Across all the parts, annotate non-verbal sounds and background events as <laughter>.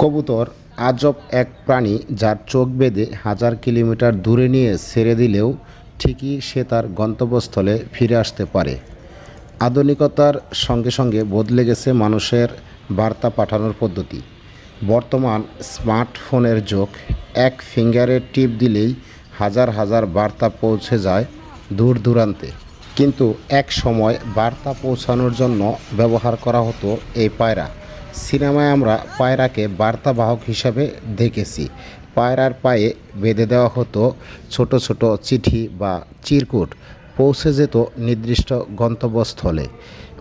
কবুতর আজব এক প্রাণী যার চোখ বেঁধে হাজার কিলোমিটার দূরে নিয়ে ছেড়ে দিলেও ঠিকই সে তার গন্তব্যস্থলে ফিরে আসতে পারে। আধুনিকতার সঙ্গে সঙ্গে বদলে গেছে মানুষের বার্তা পাঠানোর পদ্ধতি। বর্তমান স্মার্টফোনের যোগ, এক ফিঙ্গারে টিপ দিলেই হাজার হাজার বার্তা পৌঁছে যায় দূর দূরান্তে। কিন্তু এক সময় বার্তা পৌঁছানোর জন্য ব্যবহার করা হতো এই পায়রা। সিনেমায় আমরা পায়রাকে বার্তাবাহক হিসাবে দেখেছি। পায়রার পায়ে বেঁধে দেওয়া হতো ছোট ছোট চিঠি বা চিরকুট, পৌঁছে যেত নির্দিষ্ট গন্তব্যস্থলে।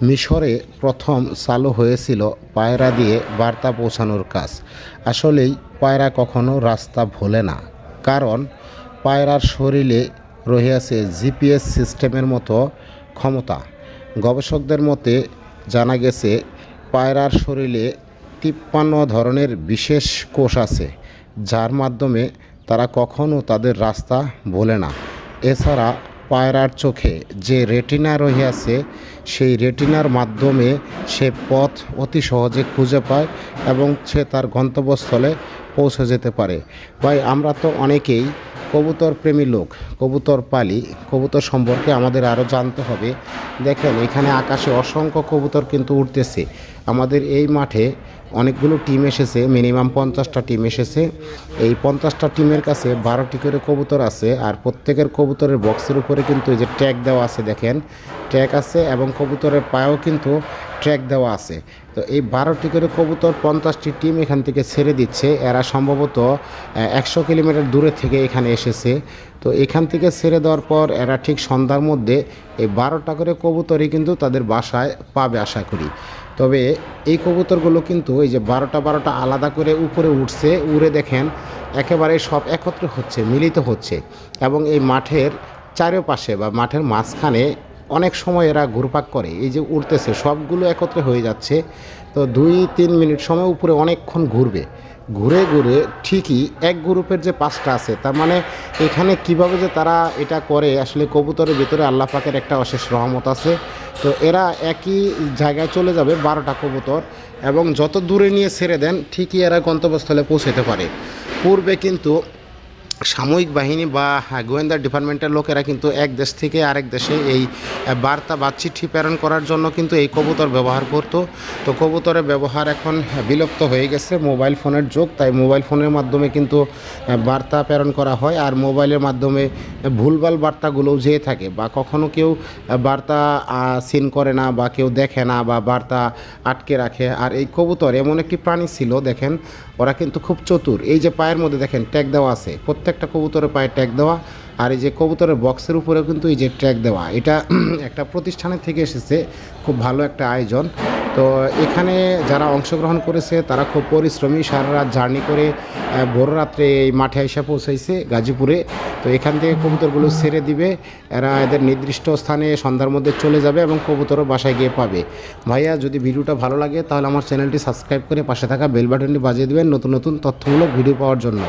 মিশরে প্রথম চালু হয়েছিল পায়রা দিয়ে বার্তা পৌঁছানোর কাজ। আসলেই পায়রা কখনো রাস্তা ভোলে না। কারণ পায়রার শরীরে রহিয়াছে জিপিএস সিস্টেমের মতো ক্ষমতা। গবেষকদের মতে জানা গেছে পায়রার শরীরে তিপ্পান্ন ধরনের বিশেষ কোষ আছে, যার মাধ্যমে তারা কখনও তাদের রাস্তা ভোলে না। এছাড়া পায়রার চোখে যে রেটিনা রহিয়াছে, সেই রেটিনার মাধ্যমে সে পথ অতি সহজে খুঁজে পায় এবং সে তার গন্তব্যস্থলে পৌঁছে যেতে পারে। ভাই, আমরা তো অনেকেই কবুতর প্রেমী লোক, কবুতর পালি, কবুতর সম্পর্কে আমাদের আরও জানতে হবে। দেখেন, এখানে আকাশে অসংখ্য কবুতর কিন্তু উঠতেছে আমাদের এই মাঠে অনেকগুলো টিম এসেছে, মিনিমাম পঞ্চাশটা টিম এসেছে। এই পঞ্চাশটা টিমের কাছে বারোটি করে কবুতর আছে আর প্রত্যেকের কবুতরের বক্সের উপরে কিন্তু এই যে ট্যাগ দেওয়া আছে, দেখেন। ট্যাগ আছে এবং কবুতরের পায়েও কিন্তু ট্র্যাক দেওয়া আছে। তো এই বারোটি করে কবুতর পঞ্চাশটি টিম এখান থেকে ছেড়ে দিচ্ছে। এরা সম্ভবত একশো কিলোমিটার দূরে থেকে এখানে এসেছে। তো এখান থেকে ছেড়ে দেওয়ার পর এরা ঠিক সন্ধ্যার মধ্যে এই বারোটা করে কবুতরই কিন্তু তাদের বাসায় পাবে আশা করি। তবে এই কবুতরগুলো কিন্তু এই যে বারোটা বারোটা আলাদা করে উপরে উঠছে, উড়ে দেখেন, একেবারে সব একত্র হচ্ছে, মিলিত হচ্ছে। এবং এই মাঠের চারিপাশে বা মাঠের মাঝখানে অনেক সময় এরা ঘুরপাক করে, এই যে উড়তেছে, সবগুলো একত্রে হয়ে যাচ্ছে। তো দুই, তিন মিনিট সময় উপরে অনেকক্ষণ ঘুরবে। ঘুরে ঘুরে ঠিকই এক গ্রুপের যে পাঁচটা আছে, তার মানে এখানে কীভাবে যে তারা এটা করে, আসলে কবুতরের ভিতরে আল্লাহ পাকের একটা অশেষ রহমত আছে। তো এরা একই জায়গায় চলে যাবে বারোটা কবুতর এবং যত দূরে নিয়ে ছেড়ে দেন, ঠিকই এরা গন্তব্যস্থলে পৌঁছাতে পারে। পূর্বে কিন্তু সাময়িক বাহিনী বা গোয়েন্দা ডিপার্টমেন্টের লোকেরা কিন্তু এক দেশ থেকে আরেক দেশে এই বার্তা বা চিঠি প্রেরণ করার জন্য কিন্তু এই কবুতর ব্যবহার করত। তো কবুতরের ব্যবহার এখন বিলুপ্ত হয়ে গেছে, মোবাইল ফোনের যুগ, তাই মোবাইল ফোনের মাধ্যমে কিন্তু বার্তা প্রেরণ করা হয় আর মোবাইলের মাধ্যমে ভুলভাল বার্তাগুলোও যেয়ে থাকে বা কখনো কেউ বার্তা সিন করে না বা কেউ দেখে না বা বার্তা আটকে রাখে। আর এই কবুতর এমন একটি প্রাণী ছিল, দেখেন, ওরা কিন্তু খুব চতুর। এই যে পায়ের মধ্যে দেখেন, ট্যাগ দেওয়া আছে প্রত্যেকটা কবুতরের পায়ে ট্যাগ দেওয়া, আর এই যে কবুতরের বক্সের উপরেও কিন্তু এই যে ট্র্যাক দেওয়া, এটা <clears throat> একটা প্রতিষ্ঠানের থেকে এসেছে, খুব ভালো একটা আয়োজন। তো এখানে যারা অংশগ্রহণ করেছে, তারা খুব পরিশ্রমী, সারা রাত জার্নি করে ভোর রাত্রে এই মাঠে এসে পৌঁছাইছে গাজীপুরে। তো এখান থেকে কবুতরগুলো ছেড়ে দিবে, এরা এদের নির্দিষ্ট স্থানে সন্ধ্যার মধ্যে চলে যাবে এবং কবুতরও বাসায় গিয়ে পাবে। ভাইয়া, যদি ভিডিওটা ভালো লাগে, তাহলে আমার চ্যানেলটি সাবস্ক্রাইব করে পাশে থাকা বেল বাটনটি বাজিয়ে দেবেন নতুন নতুন তথ্যমূলক ভিডিও পাওয়ার জন্য।